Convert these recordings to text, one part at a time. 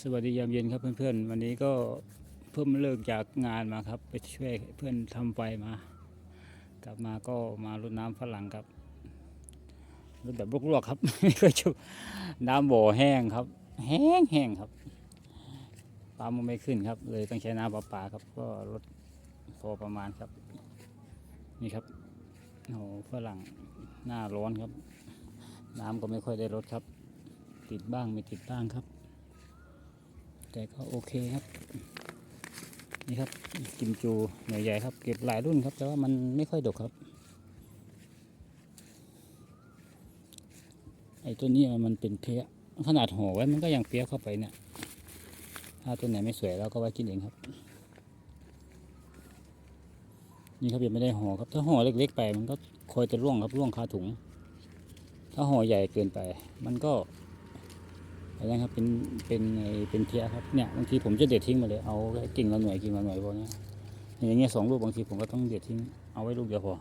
สวัสดียามเย็นครับเพื่อนๆ วันนี้ก็เพิ่งเลิกจากงานมาครับ ไปช่วยเพื่อนทำไฟมา กลับมาก็มารดน้ำฝรั่งครับรดแบบลวกๆครับไม่ค่อยชุบน้ำบ่อแห้งครับ แห้งแห้งครับปั๊มมันไม่ขึ้นครับ เลยต้องใช้น้ำประปาครับ ก็ลดพอประมาณครับ นี่ครับโอ้โฝรั่งหน้าร้อนครับ น้ำก็ไม่ค่อยได้ลดครับ ติดบ้างไม่ติดบ้างครับ แต่ก็โอเคครับ นี่ครับกิมจูหน่วยใหญ่ครับ เก็บหลายรุ่นครับ แต่ว่ามันไม่ค่อยดกครับ ไอ้ตัวนี้มันเป็นเพี้ยขนาดห่อไว้มันก็ยังเพี้ยเข้าไปเนี่ย ถ้าตัวไหนไม่สวยเราก็ไว้กินเองครับ นี่ครับยังไม่ได้ห่อครับ ถ้าห่อเล็กๆไป มันก็คอยจะร่วงครับร่วงคาถุง ถ้าห่อใหญ่เกินไป มันก็ อะไรนะครับเป็นเป็นไอเป็นเพียครับเนี่ยบางทีผมจะเด็ดทิ้งมาเลยเอากิ่งละหน่วยกิ่งละหน่วยพวกนี้อย่างเงี้ยสองลูกบางทีผมก็ต้องเด็ดทิ้งเอาไว้ลูกเดียวพอ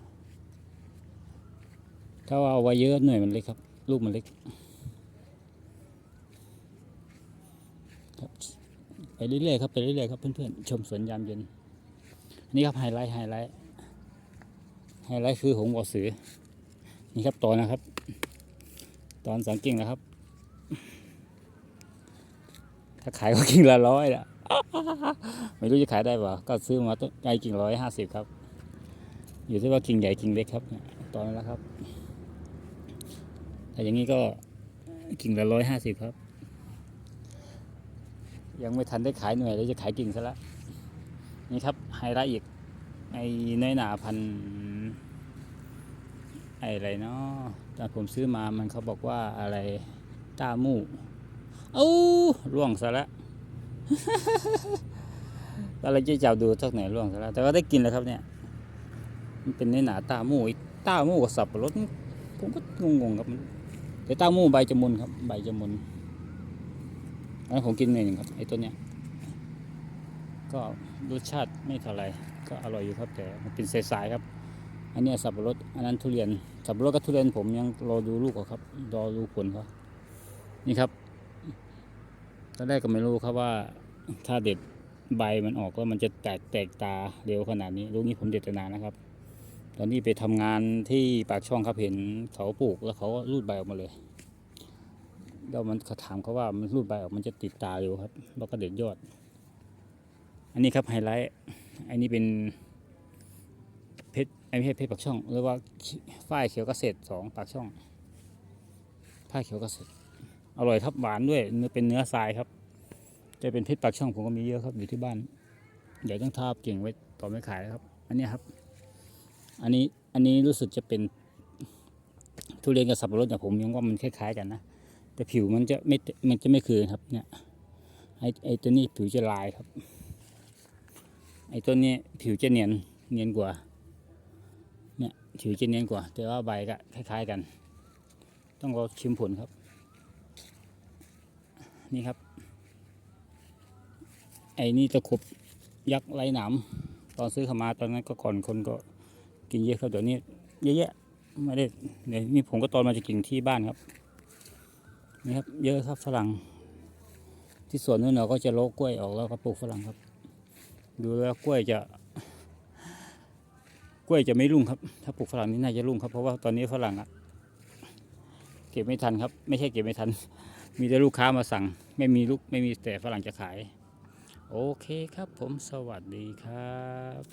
ถ้าเอาไว้เยอะหน่วยมันเล็กครับ ลูกมันเล็กครับไปเรื่อยๆครับไปเรื่อยๆครับเพื่อนๆชมสวนยามเย็นอันนี่ครับไฮไลท์ไฮไลท์ไฮไลท์คือหงส์บอสือนี่ครับตอนนะครับ ตอนสังเกิ่งนะครับ ถ้าขายก็กิ่งละร้อยละไม่รู้จะขายได้ป่าก็ซื้อมาต้นไกกิ่งร้อยห้าสิบครับ อยู่ที่ว่ากิ่งใหญ่กิ่งเล็กครับตอนนั้นแล้วครับแต่อย่างนี้ก็กิ่งละร้อยห้าสิบครับ ยังไม่ทันได้ขายหน่วยเลยจะขายกิ่งซะละนี่ครับไฮไลท์อีกไอ้น้อยหนาพันไอ้อะไรเนาะตอนผมซื้อมามันเขาบอกว่าอะไรต้ามู่ อ้าล่วงซะแล้วก็เลยจะจับดูสักไหนล่วงซะแล้วแต่ว่าได้กินแล้วครับเนี่ย มันเป็นในหนาตาหมูตาหมูกับสับปะรดผมก็งงๆครับแต่ตาหมูใบจะมุนครับ ใบจะมุนอันนั้นผมกินหน่อยหนึ่งครับไอ้ตัวเนี้ย ก็รสชาติไม่เท่าไรก็อร่อยอยู่ครับ แต่มันเป็นสายๆครับ อันเนี้ยสับปะรดอันนั้นทุเรียนสับปะรดกับทุเรียนผมยังรอดูลูกเขาครับรอดูผลเขานี่ครับ ตอนแรกก็ไม่รู้ครับว่า ถ้าเด็ดใบมันออกแล้วมันจะแตกแตกตาเร็วขนาดนี้ลูกนี้ผมเด็ดนานนะครับ ตอนนี้ไปทำงานที่ปากช่องครับเห็นเขาปลูกแล้วเขาก็รูดใบออกมาเลยแล้วมันเขาถามเขาว่ามันรูดใบออกมันจะติดตาเร็วครับ แล้วก็เด็ดยอด อันนี้ครับไฮไลท์อันนี้เป็นเพชรไอ้ไม่ใช่เพชรปากช่องหรือว่าฝ้ายเขียวเกษตรสองปากช่องฝ้ายเขียวเกษตร อร่อยครับหวานด้วยเนื้อเป็นเนื้อทรายครับ จะเป็นพชรปากช่องผมก็มีเยอะครับอยู่ที่บ้านเดี๋ยวต้องทาบเก่งไว้ต่อไม่ขายแล้วครับ อันนี้ครับ อันนี้อันนี้รู้สึกจะเป็นทุเรียนกับสับปะรดแต่ผมยังว่ามันคล้ายๆกันนะแต่ผิวมันจะไม่มันจะไม่คือครับ เนี่ยไอไอตัวนี้ผิวจะลายครับ ไอตัวนี้ผิวจะเนียนเนียนกว่า เนี่ยผิวจะเนียนกว่า แต่ว่าใบก็คล้าย ๆกัน ต้องรอชิมผลครับ นี่ครับ ไอ้นี่ตะขบยักษ์ไรหนามตอนซื้อเข้ามาตอนนั้นก็ก่อนคนก็กินเยอะครับเดี๋ยวนี้เยอะแยะไม่ได้เดี๋ยวนี่ผมก็ตอนมาจะกินที่บ้านครับ นี่ครับ เยอะครับฝรั่ง ที่สวนนู้นเราก็จะโลกกล้วยออกแล้วก็ปลูกฝรั่งครับ ดูแล้วกล้วยจะ กล้วยจะไม่รุ่งครับ ถ้าปลูกฝรั่งนี่น่าจะรุ่งครับเพราะว่าตอนนี้ฝรั่งอะ ก็บไม่ทันครับ ไม่ใช่เก็บไม่ทัน มีแต่ลูกค้ามาสั่ง ไม่มีลูกไม่มีแต่ฝรั่งจะขาย โอเคครับผมสวัสดีครับ